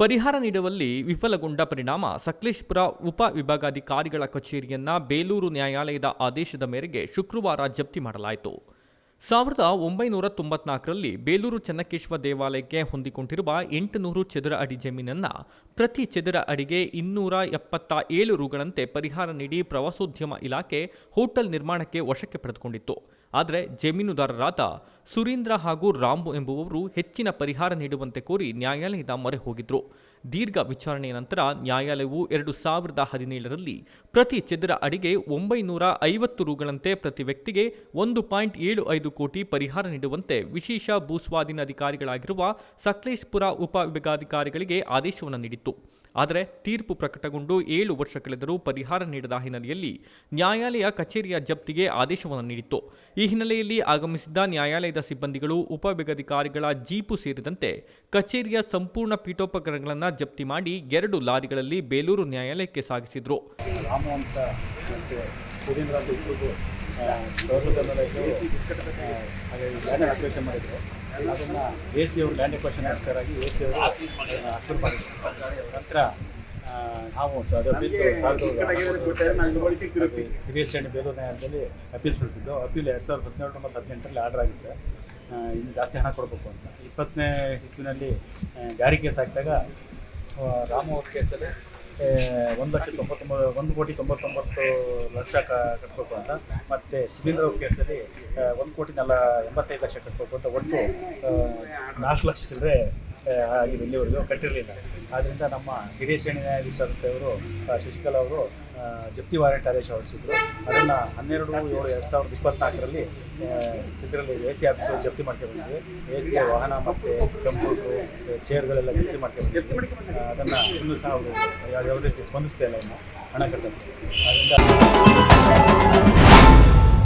ಪರಿಹಾರ ನೀಡುವಲ್ಲಿ ವಿಫಲಗೊಂಡ ಪರಿಣಾಮ ಸಕಲೇಶ್ಪುರ ಉಪ ವಿಭಾಗಾಧಿಕಾರಿಗಳ ಕಚೇರಿಯನ್ನ ಬೇಲೂರು ನ್ಯಾಯಾಲಯದ ಆದೇಶದ ಮೇರೆಗೆ ಶುಕ್ರವಾರ ಜಪ್ತಿ ಮಾಡಲಾಯಿತು. ಸಾವಿರದ ಒಂಬೈನೂರ ತೊಂಬತ್ನಾಲ್ಕರಲ್ಲಿ ಬೇಲೂರು ಚೆನ್ನಕೇಶವ ದೇವಾಲಯಕ್ಕೆ ಹೊಂದಿಕೊಂಡಿರುವ ಎಂಟುನೂರು ಚದರ ಅಡಿ ಜಮೀನನ್ನು ಪ್ರತಿ ಚದರ ಅಡಿಗೆ ಇನ್ನೂರ ಎಪ್ಪತ್ತ ಏಳು ರುಗಳಂತೆ ಪರಿಹಾರ ನೀಡಿ ಪ್ರವಾಸೋದ್ಯಮ ಇಲಾಖೆ ಹೋಟೆಲ್ ನಿರ್ಮಾಣಕ್ಕೆ ವಶಕ್ಕೆ ಪಡೆದುಕೊಂಡಿತ್ತು. ಆದರೆ ಜಮೀನುದಾರರಾದ ಸುರೀಂದ್ರ ಹಾಗೂ ರಾಮು ಎಂಬುವವರು ಹೆಚ್ಚಿನ ಪರಿಹಾರ ನೀಡುವಂತೆ ಕೋರಿ ನ್ಯಾಯಾಲಯದ ಮೊರೆ ಹೋಗಿದ್ರು. ದೀರ್ಘ ವಿಚಾರಣೆಯ ನಂತರ ನ್ಯಾಯಾಲಯವು ಎರಡು ಸಾವಿರದ ಹದಿನೇಳರಲ್ಲಿ ಪ್ರತಿ ಚದರ ಅಡಿಗೆ ಒಂಬೈನೂರ ಐವತ್ತು ರುಗಳಂತೆ ಪ್ರತಿ ವ್ಯಕ್ತಿಗೆ ಒಂದು ಪಾಯಿಂಟ್ ಏಳು ಐದು ಕೋಟಿ ಪರಿಹಾರ ನೀಡುವಂತೆ ವಿಶೇಷ ಭೂಸ್ವಾಧೀನ ಅಧಿಕಾರಿಗಳಾಗಿರುವ ಸಕಲೇಶ್ಪುರ ಉಪವಿಭಾಗಾಧಿಕಾರಿಗಳಿಗೆ ಆದೇಶವನ್ನು ನೀಡಿತ್ತು. ಆದರೆ ತೀರ್ಪು ಪ್ರಕಟಗೊಂಡು ಏಳು ವರ್ಷ ಕಳೆದರೂ ಪರಿಹಾರ ನೀಡದ ಹಿನ್ನೆಲೆಯಲ್ಲಿ ನ್ಯಾಯಾಲಯ ಕಚೇರಿಯ ಜಪ್ತಿಗೆ ಆದೇಶವನ್ನು ನೀಡಿತ್ತು. ಈ ಹಿನ್ನೆಲೆಯಲ್ಲಿ ಆಗಮಿಸಿದ್ದ ನ್ಯಾಯಾಲಯದ ಸಿಬ್ಬಂದಿಗಳು ಉಪವಿಭಾಗಾಧಿಕಾರಿಗಳ ಜೀಪು ಸೇರಿದಂತೆ ಕಚೇರಿಯ ಸಂಪೂರ್ಣ ಪೀಠೋಪಕರಣಗಳನ್ನು ಜಪ್ತಿ ಮಾಡಿ ಎರಡು ಲಾರಿಗಳಲ್ಲಿ ಬೇಲೂರು ನ್ಯಾಯಾಲಯಕ್ಕೆ ಸಾಗಿಸಿದ್ರು. ಅದನ್ನು ಎ ಸಿ ಅವರು ಲ್ಯಾಂಡ್ ಕ್ವಶನ್ ಆಫೀಸರ್ ಆಗಿ ಎ ಸಿ ಅವರು ಮಾಡಿದ್ರು. ನಂತರ ನಾವು ಹಿರಿಯ ಶ್ರೇಣಿ ಬೇಲೂರು ನ್ಯಾಯಾಲಯದಲ್ಲಿ ಅಪೀಲ್ ಸಲ್ಲಿಸಿದ್ದು ಅಪೀಲ್ ಎರಡು ಸಾವಿರದ ಹದಿನೇಳು ಮತ್ತು ಹದಿನೆಂಟರಲ್ಲಿ ಆರ್ಡರ್ ಆಗಿತ್ತು. ಇನ್ನು ಜಾಸ್ತಿ ಹಣ ಕೊಡಬೇಕು ಅಂತ. ಇಪ್ಪತ್ತನೇ ಇಸ್ವಿನಲ್ಲಿ ಗಾರಿ ಕೇಸ್ ಹಾಕಿದಾಗ ರಾಮು ಅವ್ರ ಕೇಸಲ್ಲಿ ಒಂದು ಲಕ್ಷ ತೊಂಬತ್ತೊಂಬತ್ತು, ಒಂದು ಕೋಟಿ ತೊಂಬತ್ತೊಂಬತ್ತು ಲಕ್ಷ ಕಟ್ಟಬೇಕು ಅಂತ. ಮತ್ತು ಸುಧೀಂದ್ರ ಅವ್ರ ಕೇಸಲ್ಲಿ ಒಂದು ಕೋಟಿ ನಲ ಎಂಬತ್ತೈದು ಲಕ್ಷ ಕಟ್ಟಬೇಕು ಅಂತ ಒಟ್ಟು ನಾಲ್ಕು ಲಕ್ಷ ಚಿಲ್ಲರೆ ಆಗಿದೆ ಇಲ್ಲಿವರೆಗೂ ಕಟ್ಟಿರಲಿಲ್ಲ. ಆದ್ದರಿಂದ ನಮ್ಮ ಹಿರಿಯ ಶ್ರೇಣಿ ನ್ಯಾಯಾಧೀಶರಂತೆಯವರು ಶಶಿಕಲಾ ಅವರು ಜಪ್ತಿ ವಾರೆಂಟ್ ಆದೇಶ ಹೊರಡಿಸಿದ್ರು. ಅದನ್ನು ಹನ್ನೆರಡು, ಏಳು, ಎರಡು ಸಾವಿರದ ಇಪ್ಪತ್ನಾಲ್ಕರಲ್ಲಿ ಇದರಲ್ಲಿ ಎ ಸಿ ಆಫೀಸು ಜಪ್ತಿ ಮಾಡ್ಕೊಂಡ್ಬಂದ್ವಿ ಎ ಸಿ ವಾಹನ ಮತ್ತು ಕಂಪ್ಯೂಟ್ರು ಚೇರ್ಗಳೆಲ್ಲ ಜಪ್ತಿ ಮಾಡ್ಕೊಂಡ್ಬಂದ್ವಿ ಅದನ್ನು ಇನ್ನೂ ಸಹ ಅವರು ಯಾವುದೇ ರೀತಿ ಸ್ಪಂದಿಸ್ತಾ ಇಲ್ಲ ಇನ್ನು ಹಣ ಕಟ್ಟಬೇಕು ಅದರಿಂದ